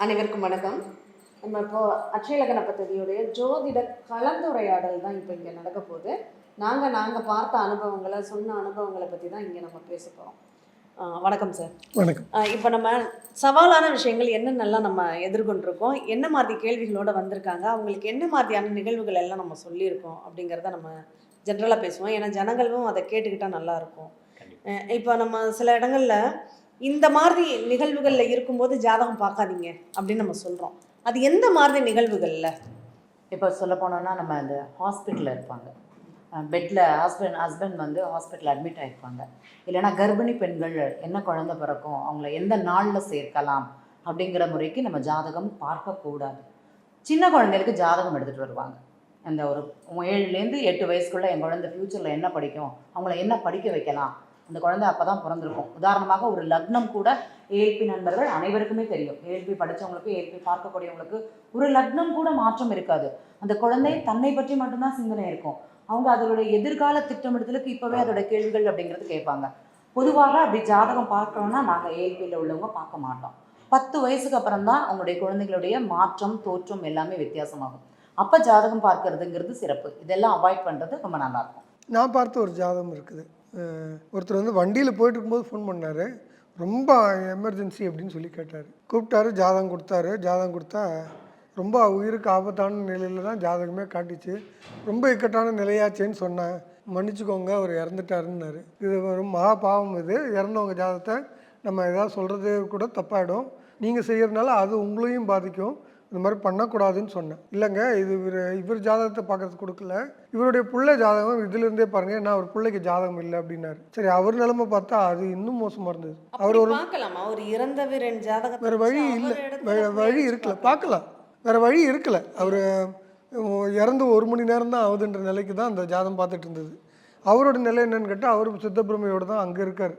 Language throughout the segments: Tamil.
அனைவருக்கும் வணக்கம். நம்ம இப்போ அட்சயலகன பദ്ധதியுடைய ஜோதிட கலந்துரையாடல் தான் இப்போ இங்கே நடக்க போகுது. நாங்கள் நாங்கள் பார்த்த அனுபவங்களை சொன்ன அனுபவங்களை பற்றி தான் இங்கே நம்ம பேச போகிறோம் வணக்கம் சார். வணக்கம். இப்போ நம்ம சவாலான விஷயங்கள் என்னென்னலாம் நம்ம எதிர்கொண்டிருக்கோம் என்ன மாதிரி கேள்விகளோட வந்திருக்காங்க அவங்களுக்கு என்ன மாதிரியான நிகழ்வுகள் எல்லாம் நம்ம சொல்லியிருக்கோம் அப்படிங்கிறத நம்ம ஜென்ரலாக பேசுவோம். ஏன்னா ஜனங்களும் அதை கேட்டுக்கிட்டா நல்லா இருக்கும். அஹ் இப்போ நம்ம சில இடங்கள்ல இந்த மாதிரி நிகழ்வுகளில் இருக்கும்போது ஜாதகம் பார்க்காதீங்க அப்படின்னு நம்ம சொல்கிறோம் அது எந்த மாதிரி நிகழ்வுகளில்? இப்போ சொல்ல போனோம்னா நம்ம அந்த ஹாஸ்பிட்டலில் இருப்பாங்க. பெட்டில் ஹஸ்பண்ட் ஹஸ்பண்ட் வந்து ஹாஸ்பிட்டல் அட்மிட் ஆகிருப்பாங்க இல்லைன்னா கர்ப்பிணி பெண்கள் என்ன குழந்தை பிறக்கும் அவங்கள எந்த நாளில் சேர்க்கலாம் அப்படிங்கிற முறைக்கு நம்ம ஜாதகம் பார்க்கக்கூடாது சின்ன குழந்தைகளுக்கு ஜாதகம் எடுத்துகிட்டு வருவாங்க. அந்த ஒரு ஏழுலேருந்து எட்டு வயசுக்குள்ளே என் குழந்தை ஃப்யூச்சரில் என்ன படிக்கும் அவங்கள என்ன படிக்க வைக்கலாம் அந்த குழந்தை அப்போ தான் பிறந்திருக்கும். உதாரணமாக ஒரு லக்னம் கூட ஏஎல்பி நண்பர்கள் அனைவருக்குமே தெரியும். ஏஎல்பி படித்தவங்களுக்கு ஏஎல்பி பார்க்கக்கூடியவங்களுக்கு ஒரு லக்னம் கூட மாற்றம் இருக்காது. அந்த குழந்தை தன்னை பற்றி மட்டும்தான் சிந்தனை இருக்கும். அவங்க அதோடைய எதிர்கால திட்டமிடுதலுக்கு இப்போவே அதோட கேள்விகள் அப்படிங்கிறது கேட்பாங்க. பொதுவாக அப்படி ஜாதகம் பார்க்குறோன்னா நாங்கள் ஏஎல்பியில் உள்ளவங்க பார்க்க மாட்டோம். பத்து வயசுக்கு அப்புறம் தான் அவங்களுடைய குழந்தைகளுடைய மாற்றம் தோற்றம் எல்லாமே வித்தியாசமாகும். அப்போ ஜாதகம் பார்க்கறதுங்கிறது சிறப்பு. இதெல்லாம் அவாய்ட் பண்ணுறது ரொம்ப நல்லாயிருக்கும் நான் பார்த்த ஒரு ஜாதகம் இருக்குது. ஒருத்தர் வந்து வண்டியில் போயிட்டு இருக்கும்போது ஃபோன் பண்ணார். ரொம்ப எமர்ஜென்சி அப்படின்னு சொல்லி கேட்டார். கூப்பிட்டாரு ஜாதகம் கொடுத்தாரு. ஜாதகம் கொடுத்தா ரொம்ப உயிருக்கு ஆபத்தான நிலையில் தான் ஜாதகமே காட்டிச்சு. ரொம்ப இக்கட்டான நிலையாச்சேன்னு சொன்னேன் மன்னிச்சுக்கோங்க அவர் இறந்துட்டாருன்னாரு. இது ரொம்ப மகா பாவம் இது. இறந்தவங்க ஜாதகத்தை நம்ம எதாவது சொல்கிறது கூட தப்பாயிடும். நீங்கள் செய்கிறதுனால அது உங்களையும் பாதிக்கும். இந்த மாதிரி பண்ணக்கூடாதுன்னு சொன்னேன். இல்லைங்க இது இவர் இவர் ஜாதகத்தை பார்க்கறதுக்கு கொடுக்கல. இவருடைய புள்ள ஜாதகம் இதுலேருந்தே பாருங்க நான் அவர் பிள்ளைக்கு ஜாதகம் இல்லை அப்படின்னாரு. சரி அவர் நிலைமை பார்த்தா அது இன்னும் மோசமாக இருந்தது. அவர் ஒரு ஒரு இறந்தவரின் ஜாதகத்தை வேறு வழி இல்லை. அவர் வழி இருக்கல. பார்க்கலாம். பார்க்கலாம். வேறு வழி இருக்கல. அவர் இறந்து ஒரு மணி நேரம் தான் ஆகுதுன்ற நிலைக்கு தான் அந்த ஜாதகம் பார்த்துட்டு இருந்தது. அவரோட நிலை என்னன்னு கேட்டால் அவர் சித்தப்பிரமையோட தான் அங்கே இருக்கார்.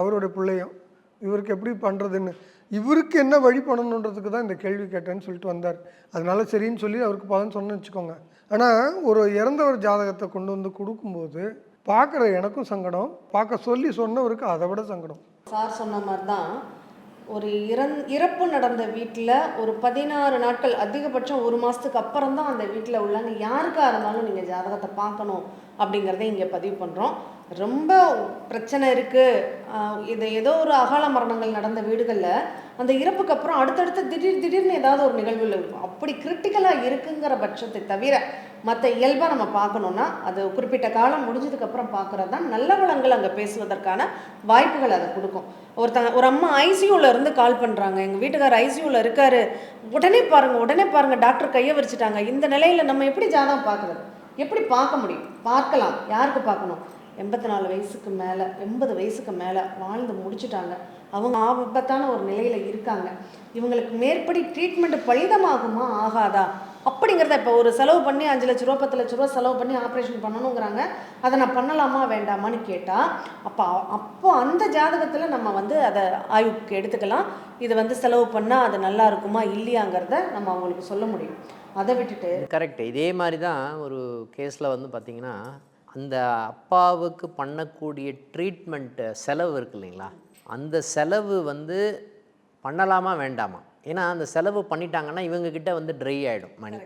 அவரோட பிள்ளையும். இவருக்கு எப்படி பண்ணுறதுன்னு இவருக்கு என்ன வழி பண்ணணுன்றதுக்கு தான் இந்த கேள்வி கேட்டேன்னு சொல்லிட்டு வந்தார். அதனால சரின்னு சொல்லி அவருக்கு பலன் சொன்னேன்னு வச்சுக்கோங்க. ஆனால் ஒரு இறந்தவர் ஜாதகத்தை கொண்டு வந்து கொடுக்கும்போது பார்க்குற எனக்கும் சங்கடம் பார்க்க சொல்லி சொன்னவருக்கு அதை விட சங்கடம். சார் சொன்ன மாதிரி தான் ஒரு இறந் இறப்பு நடந்த வீட்டில் ஒரு பதினாறு நாட்கள் அதிகபட்சம் ஒரு மாதத்துக்கு அப்புறம் தான் அந்த வீட்டில் உள்ளாங்க யாருக்காக இருந்தாலும் நீங்கள் ஜாதகத்தை பார்க்கணும் அப்படிங்கிறத இங்கே பதிவு பண்ணுறோம் ரொம்ப பிரச்சனை இருக்குது இது ஏதோ ஒரு அகால மரணங்கள் நடந்த வீடுகளில் அந்த இறப்புக்கு அப்புறம் அடுத்தடுத்து திடீர் திடீர்னு ஏதாவது ஒரு நிகழ்வுகள் இருக்கும். அப்படி கிரிட்டிக்கலாக இருக்குங்கிற பட்சத்தை தவிர மற்ற இயல்பாக நம்ம பார்க்கணுன்னா அது குறிப்பிட்ட காலம் முடிஞ்சதுக்கப்புறம் பார்க்குறது தான் நல்ல வளங்கள் அங்கே பேசுவதற்கான வாய்ப்புகள் அதை கொடுக்கும். ஒருத்தங்க ஒரு அம்மா ஐசியூவில் இருந்து கால் பண்ணுறாங்க எங்கள் வீட்டுக்கார் ஐசியூவில் இருக்காரு. உடனே பாருங்கள் உடனே பாருங்கள் டாக்டர் கையை வச்சுட்டாங்க இந்த நிலையில் நம்ம எப்படி ஜாதகம் பார்க்குறது? எப்படி பார்க்க முடியும்? பார்க்கலாம். யாருக்கு பார்க்கணும்? எண்பத்தி நாலு வயசுக்கு மேலே எண்பது வயசுக்கு மேலே வாழ்ந்து முடிச்சுட்டாங்க. அவங்க ஆபத்தான ஒரு நிலையில் இருக்காங்க. இவங்களுக்கு மேற்படி ட்ரீட்மெண்ட் பலிதமாகுமா? ஆகாதா? அப்படிங்கிறத இப்போ ஒரு செலவு பண்ணி அஞ்சு லட்ச ரூபா பத்து லட்ச ரூபா செலவு பண்ணி ஆப்ரேஷன் பண்ணணுங்கிறாங்க. அதை நான் பண்ணலாமா வேண்டாமான்னு கேட்டால் அப்போ அப்போ அந்த ஜாதகத்தில் நம்ம வந்து அதை ஆய்வுக்கு எடுத்துக்கலாம். இது வந்து செலவு பண்ணால் அது நல்லா இருக்குமா இல்லையாங்கிறத நம்ம அவங்களுக்கு சொல்ல முடியும். அதை விட்டுட்டு கரெக்ட் இதே மாதிரி தான் ஒரு கேஸில் வந்து பார்த்திங்கன்னா அந்த அப்பாவுக்கு பண்ணக்கூடிய ட்ரீட்மெண்ட்டு செலவு இருக்கு இல்லைங்களா? அந்த செலவு வந்து பண்ணலாமா வேண்டாமா? ஏன்னா அந்த செலவு பண்ணிட்டாங்கன்னா இவங்கக்கிட்ட வந்து ட்ரை ஆகிடும் மணி.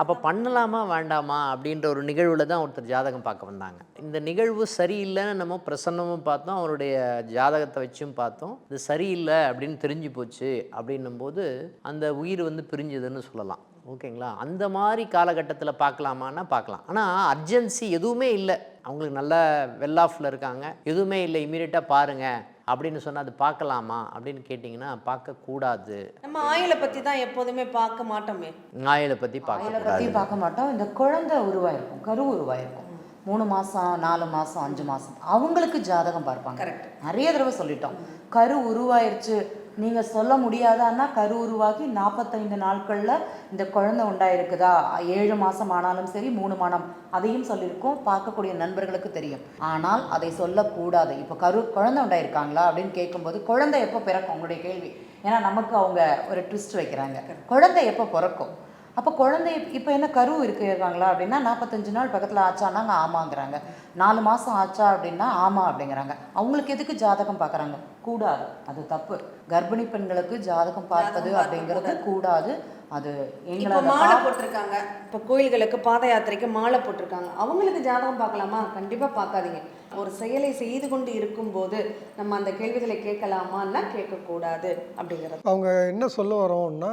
அப்போ பண்ணலாமா வேண்டாமா அப்படின்ற ஒரு நிகழ்வில் தான் ஒருத்தர் ஜாதகம் பார்க்க வந்தாங்க. இந்த நிகழ்வு சரியில்லைன்னு நம்ம பிரசன்னமும் பார்த்தோம் அவருடைய ஜாதகத்தை வச்சும் பார்த்தோம். இது சரியில்லை அப்படின்னு தெரிஞ்சு போச்சு அப்படின்னும்போது அந்த உயிர் வந்து பிரிஞ்சுதுன்னு சொல்லலாம். ஓகேங்களா? அந்த மாதிரி காலகட்டத்தில் பார்க்கலாமான்னா பார்க்கலாம். ஆனால் அர்ஜென்சி எதுவுமே இல்லை. அவங்களுக்கு நல்ல வெல் ஆஃபில் இருக்காங்க. எதுவுமே இல்லை. இமீடியட்டாக பாருங்கள் அப்படின்னு சொன்னால் அது பார்க்கலாமா அப்படின்னு கேட்டிங்கன்னா பார்க்கக்கூடாது. நம்ம ஆயிலை பற்றி தான் எப்போதுமே பார்க்க மாட்டோமே. ஆயிலை பற்றி பார்க்கக்கூடாது. பற்றி பார்க்க மாட்டோம். இந்த குழந்தை உருவாயிருக்கும் கரு உருவாயிருக்கும். மூணு மாதம் நாலு மாதம் அஞ்சு மாதம் அவங்களுக்கு ஜாதகம் பார்ப்பாங்க. Correct. நிறைய தடவை சொல்லிட்டோம். கரு உருவாயிருச்சு. நீங்கள் சொல்ல முடியாதான்னா கரு உருவாகி நாற்பத்தைந்து நாட்களில் இந்த குழந்தை உண்டாயிருக்குதா? ஏழு மாதம் ஆனாலும் சரி மூணு மாதம் அதையும் சொல்லியிருக்கோம். பார்க்கக்கூடிய நண்பர்களுக்கு தெரியும். ஆனால் அதை சொல்லக்கூடாது. இப்போ கரு குழந்தை உண்டாயிருக்காங்களா அப்படின்னு கேட்கும்போது குழந்தை எப்போ பிறக்கும்? உங்களுடைய கேள்வி. ஏன்னா நமக்கு அவங்க ஒரு ட்விஸ்ட் வைக்கிறாங்க. குழந்தை எப்போ பிறக்கும்? அப்போ குழந்தை இப்போ என்ன கரு இருக்கு இருக்காங்களா அப்படின்னா நாற்பத்தஞ்சு நாள் பக்கத்தில் ஆச்சானாங்க ஆமாங்கிறாங்க. நாலு மாதம் ஆச்சா அப்படின்னா ஆமா அப்படிங்கிறாங்க. அவங்களுக்கு எதுக்கு ஜாதகம் பார்க்குறாங்க கூடாது. அது தப்பு. கர்ப்பிணி பெண்களுக்கு ஜாதகம் பார்ப்பது அப்படிங்கிறது கூடாது. அது இப்போ எங்களை மாலை போட்டிருக்காங்க. இப்போ கோயில்களுக்கு பாத யாத்திரைக்கு மாலை போட்டிருக்காங்க. அவங்களுக்கு ஜாதகம் பார்க்கலாமா? கண்டிப்பாக பார்க்காதீங்க. ஒரு செயலை செய்து கொண்டு இருக்கும்போது நம்ம அந்த கேள்விகளை கேட்கலாமான்னா கேட்கக்கூடாது அப்படிங்கிறது. அவங்க என்ன சொல்ல வரோம்னா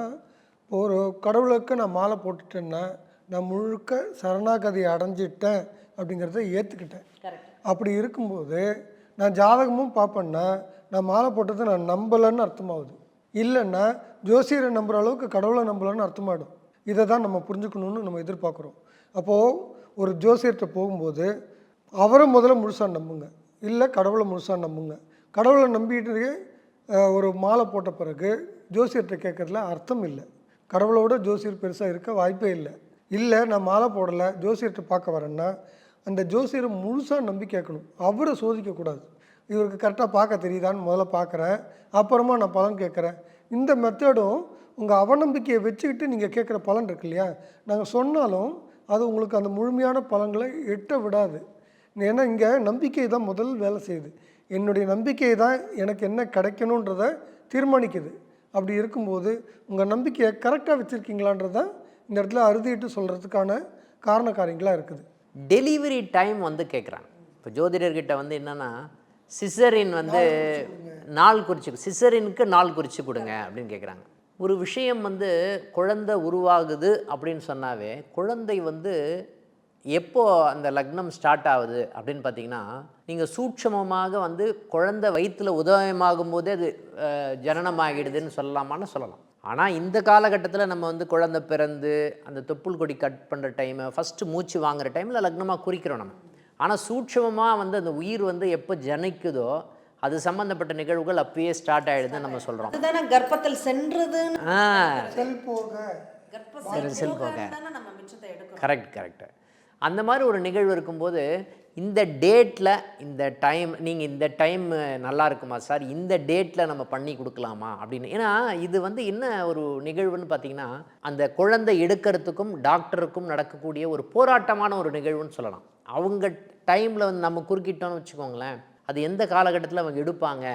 ஒரு கடவுளுக்கு நான் மாலை போட்டுட்டேன்னா நான் முழுக்க சரணாகதி அடைஞ்சிட்டேன் அப்படிங்கிறத ஏற்றுக்கிட்டேன் அப்படி இருக்கும்போது நான் ஜாதகமும் பார்ப்பேன்னா நான் மாலை போட்டதை நான் நம்பலைன்னு அர்த்தமாகுது. இல்லைன்னா ஜோசியரை நம்புகிற அளவுக்கு கடவுளை நம்பலன்னு அர்த்தமாயிடும். இதை தான் நம்ம புரிஞ்சுக்கணும்னு நம்ம எதிர்பார்க்குறோம். அப்போது ஒரு ஜோசியர்கிட்ட போகும்போது அவரை முதல்ல முழுசாக நம்புங்க. இல்லை கடவுளை முழுசாக நம்புங்க. கடவுளை அஹ், ஒரு மாலை போட்ட பிறகு ஜோசியர்கிட்ட கேட்கறதுல அர்த்தம் இல்லை. கடவுளோட ஜோசியர் பெருசாக இருக்க வாய்ப்பே இல்லை. இல்லை நான் மாலை போடலை ஜோசியர்கிட்ட பார்க்க வரேன்னா அந்த ஜோசியரை முழுசாக நம்பி கேட்கணும். அவரை சோதிக்கக்கூடாது இவருக்கு கரெக்டாக பார்க்க தெரியுதான்னு முதல்ல பார்க்குறேன். அப்புறமா நான் பலன் கேட்குறேன். இந்த மெத்தடும் உங்கள் அவநம்பிக்கையை வச்சுக்கிட்டு நீங்கள் கேட்குற பலன் இருக்கு இல்லையா? நாங்கள் சொன்னாலும் அது உங்களுக்கு அந்த முழுமையான பலன்களை எட்ட விடாது. ஏன்னா இங்கே நம்பிக்கை தான் முதல் வேலை செய்யுது. என்னுடைய நம்பிக்கை தான் எனக்கு என்ன கிடைக்கணுன்றத தீர்மானிக்குது. அப்படி இருக்கும்போது உங்கள் நம்பிக்கையை கரெக்டாக வச்சுருக்கீங்களான்றதான் இந்த இடத்துல அறுதிட்டு சொல்கிறதுக்கான காரண காரியங்களாக இருக்குது. டெலிவரி டைம் வந்து கேட்குறாங்க இப்போ ஜோதிடர்கிட்ட வந்து என்னன்னா சிசரின் வந்து நாள் குறிச்சு சிசரினுக்கு நாள் குறித்து கொடுங்க அப்படின்னு கேட்குறாங்க ஒரு விஷயம் வந்து குழந்தை உருவாகுது அப்படின்னு சொன்னாவே குழந்தை வந்து எப்போ அந்த லக்னம் ஸ்டார்ட் ஆகுது அப்படின்னு பார்த்தீங்கன்னா நீங்கள் சூட்சமமாக வந்து குழந்தை வயிற்றுல உதயமாகும் போதே அது ஜனனமாகிடுதுன்னு சொல்லலாமான்னு சொல்லலாம். ஆனால் இந்த காலகட்டத்தில் நம்ம வந்து குழந்தை பிறந்து அந்த தொப்புள் கொடி கட் பண்ணுற டைமை ஃபஸ்ட்டு மூச்சு வாங்குற டைமில் லக்னமாக குறிக்கிறோம் நம்ம. ஆனால் சூட்சமமாக வந்து அந்த உயிர் வந்து எப்போ ஜனிக்குதோ அது சம்மந்தப்பட்ட நிகழ்வுகள் அப்பயே ஸ்டார்ட் ஆகிடுதுன்னு நம்ம சொல்கிறோம் அதுதானே கர்ப்பத்தில் சென்றதுன்னு ஆ. செல் போக. மிச்சத்தை எடுக்கிறோம். கரெக்ட் கரெக்ட் அந்த மாதிரி ஒரு நிகழ்வு இருக்கும்போது இந்த டேட்டில் இந்த டைம் நீங்கள் இந்த டைம் நல்லா இருக்குமா சார்? இந்த டேட்டில் நம்ம பண்ணி கொடுக்கலாமா? அப்படின்னு. ஏன்னா இது வந்து என்ன ஒரு நிகழ்வுன்னு பார்த்தீங்கன்னா அந்த குழந்தை எடுக்கிறதுக்கும் டாக்டருக்கும் நடக்கக்கூடிய ஒரு போராட்டமான ஒரு நிகழ்வுன்னு சொல்லலாம். அவங்க டைமில் வந்து நம்ம குறுக்கிட்டோம்னு வச்சுக்கோங்களேன் அது எந்த காலகட்டத்தில் அவங்க எடுப்பாங்க?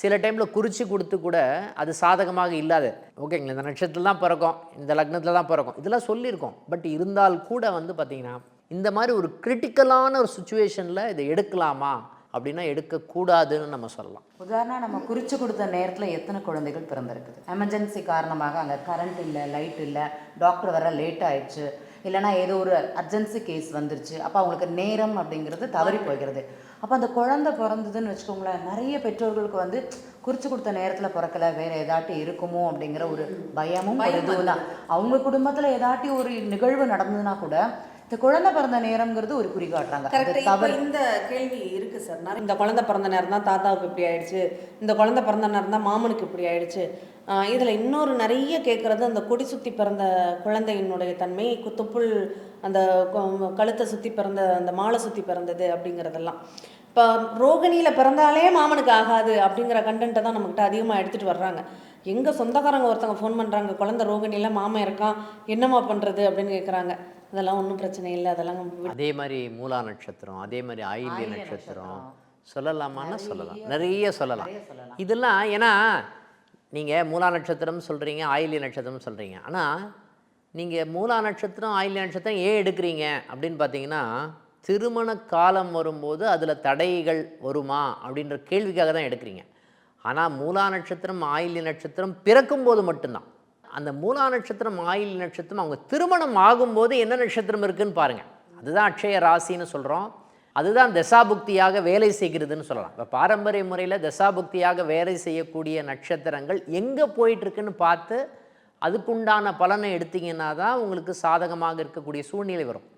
சில டைமில் குறித்து கொடுத்து கூட அது சாதகமாக இல்லாது. ஓகேங்களா? இந்த நட்சத்திரத்தில் தான் பிறக்கும் இந்த லக்னத்தில் தான் பிறக்கும். இதெல்லாம் சொல்லியிருக்கோம். பட் இருந்தால் கூட வந்து பார்த்திங்கன்னா இந்த மாதிரி ஒரு கிரிட்டிக்கலான ஒரு சுச்சுவேஷனில் இதை எடுக்கலாமா? அப்படின்னா எடுக்கக்கூடாதுன்னு நம்ம சொல்லலாம். உதாரணம் நம்ம குறிச்சு கொடுத்த நேரத்தில் எத்தனை குழந்தைகள் பிறந்திருக்குது? எமர்ஜென்சி காரணமாக அங்கே கரண்ட் இல்லை லைட் இல்லை டாக்டர் வர லேட் ஆயிடுச்சு. இல்லைனா ஏதோ ஒரு அர்ஜென்சி கேஸ் வந்துருச்சு. அப்போ அவங்களுக்கு நேரம் அப்படிங்கிறது தவறி போகிறது அப்போ அந்த குழந்தை பிறந்ததுன்னு வச்சுக்கோங்களேன் நிறைய பெற்றோர்களுக்கு வந்து குறிச்சு கொடுத்த நேரத்தில் பிறக்கல வேற ஏதாட்டி இருக்குமோ அப்படிங்கிற ஒரு பயமும் இதுவும் தான். அவங்க குடும்பத்தில் ஏதாட்டி ஒரு நிகழ்வு நடந்ததுன்னா கூட இந்த குழந்தை பிறந்த நேரம்ங்கிறது ஒரு குறிகாட்டுறாங்க இந்த கேள்வி இருக்கு சார். இந்த குழந்தை பிறந்த நேரம் தான் தாத்தாவுக்கு இப்படி ஆயிடுச்சு. இந்த குழந்தை பிறந்த நேரம் தான் மாமனுக்கு இப்படி ஆயிடுச்சு. இதுல இன்னொரு நிறைய கேட்குறது அந்த கொடி சுத்தி பிறந்த குழந்தையினுடைய தன்மை கு- தொப்புள் அந்த கழுத்தை சுத்தி பிறந்த அந்த மாலை சுத்தி பிறந்தது அப்படிங்கிறதெல்லாம். இப்போ ரோகிணியில் பிறந்தாலே மாமனுக்கு ஆகாது அப்படிங்கிற கண்டென்ட்டை தான் நம்மக்கிட்ட அதிகமாக எடுத்துகிட்டு வர்றாங்க. எங்கள் சொந்தக்காரங்க ஒருத்தவங்க ஃபோன் பண்ணுறாங்க குழந்தை ரோகிணியில் மாமன் இருக்கான் என்னம்மா பண்ணுறது அப்படின்னு கேட்குறாங்க அதெல்லாம் ஒன்றும் பிரச்சனை இல்லை அதெல்லாம் அதே மாதிரி மூலா நட்சத்திரம் அதே மாதிரி ஆயில்ய நட்சத்திரம். சொல்லலாமான்னா சொல்லலாம். நிறைய சொல்லலாம். இதெல்லாம் ஏன்னா நீங்கள் மூலா நட்சத்திரம் சொல்கிறீங்க ஆயில்ய நட்சத்திரம் சொல்கிறீங்க ஆனால் நீங்கள் மூலா நட்சத்திரம் ஆயில்ய நட்சத்திரம் ஏன் எடுக்கிறீங்க அப்படின்னு பார்த்தீங்கன்னா திருமண காலம் வரும்போது அதில் தடைகள் வருமா அப்படின்ற கேள்விக்காக தான் எடுக்கிறீங்க. ஆனால் மூலா நட்சத்திரம் ஆயில்ய நட்சத்திரம் பிறக்கும்போது மட்டும்தான். அந்த மூலா நட்சத்திரம் ஆயில் நட்சத்திரம் அவங்க திருமணம் ஆகும்போது என்ன நட்சத்திரம் இருக்குன்னு பாருங்கள் அதுதான் அக்ஷய ராசின்னு சொல்கிறோம் அதுதான் தசாபுக்தியாக வேலை செய்கிறதுன்னு சொல்லலாம். இப்போ பாரம்பரிய முறையில் தசாபுக்தியாக வேலை செய்யக்கூடிய நட்சத்திரங்கள் எங்கே போயிட்டுருக்குன்னு பார்த்து அதுக்குண்டான பலனை எடுத்தீங்கன்னா தான் உங்களுக்கு சாதகமாக இருக்கக்கூடிய சூழ்நிலை வரும்.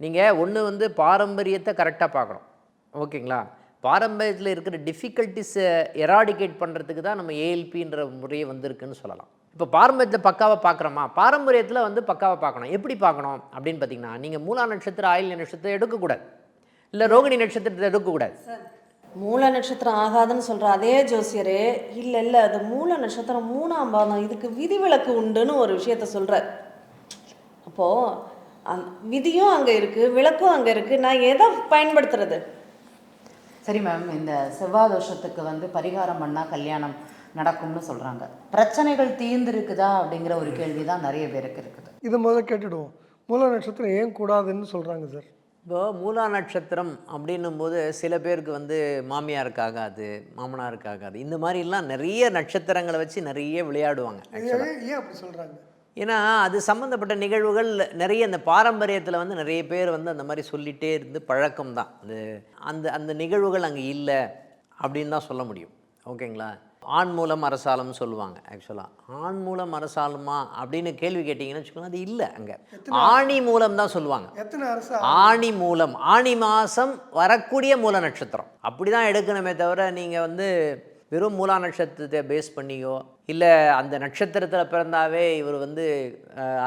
நீங்கள் ஒன்று வந்து பாரம்பரியத்தை கரெக்டாக பார்க்கணும். ஓகேங்களா? பாரம்பரியத்தில் இருக்கிற டிஃபிகல்ட்டிஸை எராடிகேட் பண்ணுறதுக்கு தான் நம்ம ஏஎல்பின்ற முறையை வந்திருக்குன்னு சொல்லலாம். இப்போ பாரம்பரியத்தில் பக்காவாக பார்க்குறோமா? பாரம்பரியத்தில் வந்து பக்காவாக பார்க்கணும். எப்படி பார்க்கணும்? அப்படின்னு பார்த்தீங்கன்னா நீங்கள் மூலா நட்சத்திரம் ஆயில்ய நட்சத்திரம் எடுக்கக்கூடாது. இல்லை ரோகிணி நட்சத்திரத்தை எடுக்கக்கூடாது. மூல நட்சத்திரம் ஆகாதுன்னு சொல்ற அதே ஜோசியரே இல்ல இல்ல அது மூல நட்சத்திரம் மூணாம் பாதம் இதுக்கு விதிவிலக்கு உண்டுன்னு ஒரு விஷயத்த சொல்றார். அப்போது அந் விதியும் அங்கே இருக்குது விளக்கும் அங்கே இருக்குது நான் எதை பயன்படுத்துறது? சரி மேம் இந்த செவ்வாய் தோஷத்துக்கு வந்து பரிகாரம் பண்ணால் கல்யாணம். நடக்கும்னு சொல்கிறாங்க பிரச்சனைகள் தீர்ந்துருக்குதா அப்படிங்கிற ஒரு கேள்வி தான் நிறைய பேருக்கு இருக்குது. இதை முதல்ல கேட்டுடுவோம். மூல நட்சத்திரம் ஏன் கூடாதுன்னு சொல்கிறாங்க சார்? இப்போ மூலா நட்சத்திரம் அப்படின்னும் போது சில பேருக்கு வந்து மாமியாருக்கு ஆகாது மாமனாருக்கு ஆகாது இந்த மாதிரிலாம் நிறைய நட்சத்திரங்களை வச்சு நிறைய விளையாடுவாங்க ஏன் அப்படி சொல்கிறாங்க ஏன்னா அது சம்மந்தப்பட்ட நிகழ்வுகள் நிறைய இந்த பாரம்பரியத்தில் வந்து நிறைய பேர் வந்து அந்த மாதிரி சொல்லிகிட்டே இருந்து பழக்கம் தான் அது அந்த அந்த நிகழ்வுகள் அங்கே இல்லை அப்படின்னு தான் சொல்ல முடியும். ஓகேங்களா? ஆண் மூலம் அரசாலம்னு சொல்லுவாங்க ஆக்சுவலாக ஆண் மூலம் அரசாலுமா அப்படின்னு கேள்வி கேட்டிங்கன்னு வச்சுக்கோங்க அது இல்லை அங்கே. ஆணி மூலம் தான் சொல்லுவாங்க. ஆணி மூலம். ஆணி மாதம் வரக்கூடிய மூல நட்சத்திரம். அப்படி தான் எடுக்கணுமே தவிர நீங்கள் வந்து வெறும் மூலா நட்சத்திரத்தை பேஸ் பண்ணியோ இல்லை அந்த நட்சத்திரத்தில் பிறந்தாவே இவர் வந்து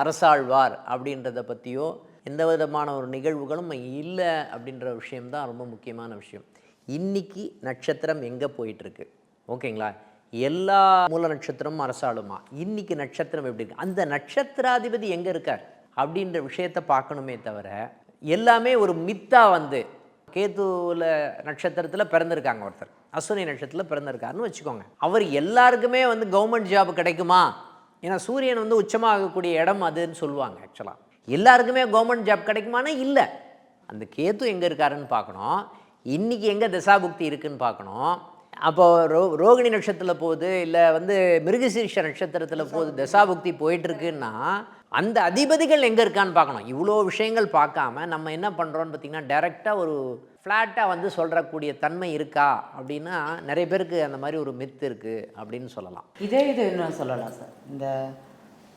அரசாழ்வார் அப்படின்றத பற்றியோ எந்த விதமான ஒரு நிகழ்வுகளும் இல்லை அப்படின்ற விஷயம்தான் ரொம்ப முக்கியமான விஷயம். இன்னைக்கு நட்சத்திரம் எங்கே போயிட்டுருக்கு ஓகேங்களா? எல்லா மூல நட்சத்திரமும் அரசாளுமா. இன்னைக்கு நட்சத்திரம் எப்படி இருக்கு? அந்த நட்சத்திராதிபதி எங்கே இருக்கார்? அப்படின்ற விஷயத்தை பார்க்கணுமே தவிர எல்லாமே ஒரு மித்தா வந்து கேதுவில் நட்சத்திரத்தில் பிறந்திருக்காங்க ஒருத்தர். அஸ்வினி நட்சத்திரத்தில் பிறந்திருக்காருன்னு வச்சுக்கோங்க. அவர் எல்லாருக்குமே வந்து கவர்மெண்ட் ஜாப் கிடைக்குமா? ஏன்னா சூரியன் வந்து உச்சமாகக்கூடிய இடம் அதுன்னு சொல்லுவாங்க ஆக்சுவலாக எல்லாருக்குமே கவர்மெண்ட் ஜாப் கிடைக்குமானா? இல்லை. அந்த கேது எங்கே இருக்காருன்னு பார்க்கணும். இன்றைக்கி எங்கே தசாபுக்தி இருக்குன்னு பார்க்கணும். அப்போ ரோ ரோகிணி நட்சத்திரத்தில் போகுது இல்லை வந்து மிருகசீர்ஷ நட்சத்திரத்தில் போகுது தசாபுக்தி. போயிட்டுருக்குன்னா அந்த அதிபதிகள் எங்கே இருக்கான்னு பார்க்கணும். இவ்வளோ விஷயங்கள் பார்க்காம நம்ம என்ன பண்ணுறோன்னு பார்த்தீங்கன்னா டைரெக்டாக ஒரு ஃப்ளாட்டாக வந்து சொல்கிறக்கூடிய தன்மை இருக்கா அப்படின்னா நிறைய பேருக்கு அந்த மாதிரி ஒரு மித்து இருக்குது அப்படின்னு சொல்லலாம். இதே இது இன்னும் சொல்லலாம் சார். இந்த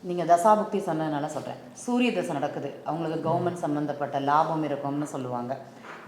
நீங்கள் தசாபுக்தி சொன்னதுனால சொல்கிறேன் சூரிய தசை நடக்குது. அவங்களுக்கு கவர்மெண்ட் சம்மந்தப்பட்ட லாபம் இருக்கும்னு சொல்லுவாங்க.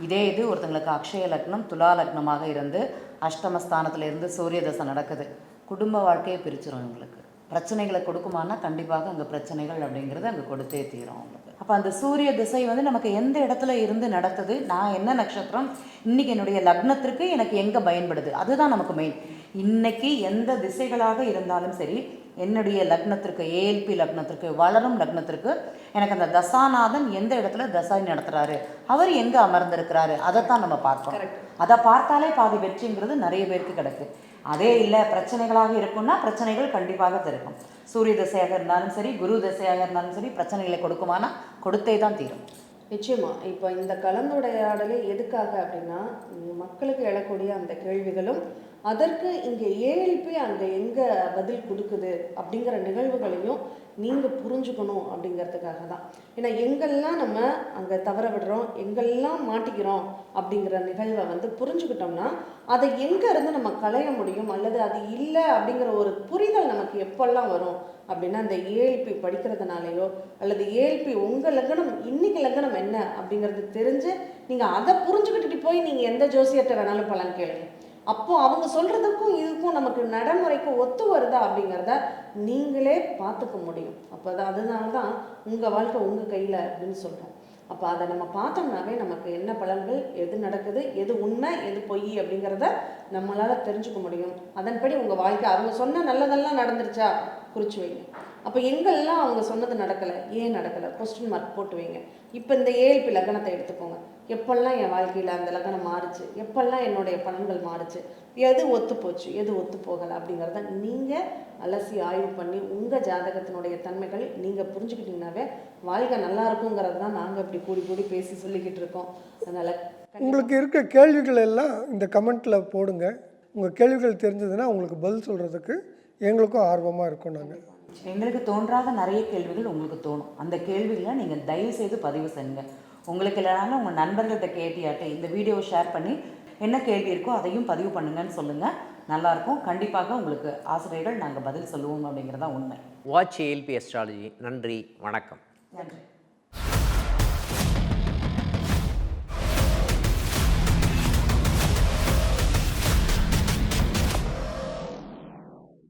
இதே இது ஒருத்தங்களுக்கு அக்ஷய லக்னம் துலா லக்னமாக இருந்து அஷ்டமஸ்தானத்தில் இருந்து சூரிய தசை நடக்குது. குடும்ப வாழ்க்கையை பிரிச்சிரும் எங்களுக்கு பிரச்சனைகளை கொடுக்குமானா கண்டிப்பாக அங்கே பிரச்சனைகள் அப்படிங்கிறது அங்கே கொடுத்தே தீரும் அவங்களுக்கு அப்போ அந்த சூரிய திசை வந்து நமக்கு எந்த இடத்துல இருந்து நடக்குது நான் என்ன நட்சத்திரம்? இன்னைக்கு என்னுடைய லக்னத்திற்கு எனக்கு எங்கே பயன்படுது? அதுதான் நமக்கு மெயின் இன்றைக்கி எந்த திசைகளாக இருந்தாலும் சரி என்னுடைய லக்னத்திற்கு ஏஎல்பி லக்னத்திற்கு வளரும் லக்னத்திற்கு எனக்கு அந்த தசாநாதன் எந்த இடத்துல தசை நடத்துறாரு? அவர் எங்கே அமர்ந்திருக்கிறாரு? அதைத்தான் நம்ம பார்க்கணும் அதை பார்த்தாலே பாதி வெற்றிங்கிறது நிறைய பேருக்கு கிடக்கு. அதே இல்லை பிரச்சனைகளாக இருக்கும்னா பிரச்சனைகள் கண்டிப்பாக இருக்கும் சூரிய திசையாக இருந்தாலும் சரி குரு திசையாக இருந்தாலும் சரி பிரச்சனைகளை கொடுக்குமானா கொடுத்தே தான் தீரும். நிச்சயமா. இப்போ இந்த கலந்துரையாடலே எதுக்காக அப்படின்னா மக்களுக்கு எழக்கூடிய அந்த கேள்விகளும் அதற்கு இங்கே ஏஎல்பி அங்கே எங்கே பதில் கொடுக்குது அப்படிங்கிற நிகழ்வுகளையும் நீங்கள் புரிஞ்சுக்கணும் அப்படிங்கிறதுக்காக தான். ஏன்னா எங்கெல்லாம் நம்ம அங்கே தவற விடுறோம் எங்கெல்லாம் மாட்டிக்கிறோம் அப்படிங்கிற நிகழ்வை வந்து புரிஞ்சுக்கிட்டோம்னா அதை எங்கே இருந்து நம்ம களைய முடியும் அல்லது அது இல்லை அப்படிங்கிற ஒரு புரிதல் நமக்கு எப்பெல்லாம் வரும் அப்படின்னா அந்த ஏஎல்பி படிக்கிறதுனாலையோ அல்லது ஏஎல்பி உங்கள் லக்னம் இன்னைக்கு லக்னம் என்ன அப்படிங்கிறது தெரிஞ்சு நீங்கள் அதை புரிஞ்சுக்கிட்டு போய் நீங்கள் எந்த ஜோசியர்கிட்ட வேணாலும் பலன் கேளுங்க. அப்போ அவங்க சொல்றதுக்கும் இதுக்கும் நமக்கு நடைமுறைக்கு ஒத்து வருதா அப்படிங்கிறத நீங்களே பார்த்துக்க முடியும். அப்போ அதனால தான் உங்கள் வாழ்க்கை உங்கள் கையில் அப்படின்னு சொல்கிறோம் அப்போ அதை நம்ம பார்த்தோம்னாவே நமக்கு என்ன பலன்கள் எது நடக்குது எது உண்மை எது பொய் அப்படிங்கிறத நம்மளால் தெரிஞ்சுக்க முடியும். அதன்படி உங்கள் வாழ்க்கை அவங்க சொன்ன நல்லதெல்லாம் நடந்துருச்சா? குறிச்சு வைங்க. அப்போ எங்கெல்லாம் அவங்க சொன்னது நடக்கலை ஏன் நடக்கலை? கொஸ்டின் மார்க் போட்டு வைங்க. இப்போ இந்த ஏழ்பி லக்னத்தை எடுத்துக்கோங்க. எப்பெல்லாம் என் வாழ்க்கையில் அந்த லக்னம் மாறுச்சு? எப்பெல்லாம் என்னுடைய பலன்கள் மாறுச்சு? எது ஒத்து போச்சு? எது ஒத்து போகலை? அப்படிங்கிறத நீங்கள் அலசி ஆய்வு பண்ணி உங்கள் ஜாதகத்தினுடைய தன்மைகள் நீங்கள் புரிஞ்சுக்கிட்டீங்கன்னாவே வாழ்க்கை நல்லா இருக்குங்கிறது தான் நாங்கள் இப்படி கூடி கூடி பேசி சொல்லிக்கிட்டு இருக்கோம். அதனால் உங்களுக்கு இருக்க கேள்விகள் எல்லாம் இந்த கமெண்ட்டில் போடுங்க. உங்கள் கேள்விகள் தெரிஞ்சதுன்னா உங்களுக்கு பதில் சொல்கிறதுக்கு எங்களுக்கும் ஆர்வமாக இருக்கும் நாங்கள் எங்களுக்கு தோன்றாத நிறைய கேள்விகள் உங்களுக்கு தோணும். அந்த கேள்விகளை நீங்கள் தயவு செய்து பதிவு செய்யுங்க. உங்களுக்கு இல்லைனாலும் உங்கள் நண்பர்கள்ட்ட கேட்டியாட்டு இந்த வீடியோவை ஷேர் பண்ணி என்ன கேள்வி இருக்கோ அதையும் பதிவு பண்ணுங்கன்னு சொல்லுங்கள் நல்லாயிருக்கும் கண்டிப்பாக உங்களுக்கு ஆசிரியர்கள் நாங்கள் பதில் சொல்லுவோம் அப்படிங்கிறதான் உண்மை. வாட்ச் ஏஎல்பி அஸ்ட்ராலஜி நன்றி. வணக்கம். நன்றி.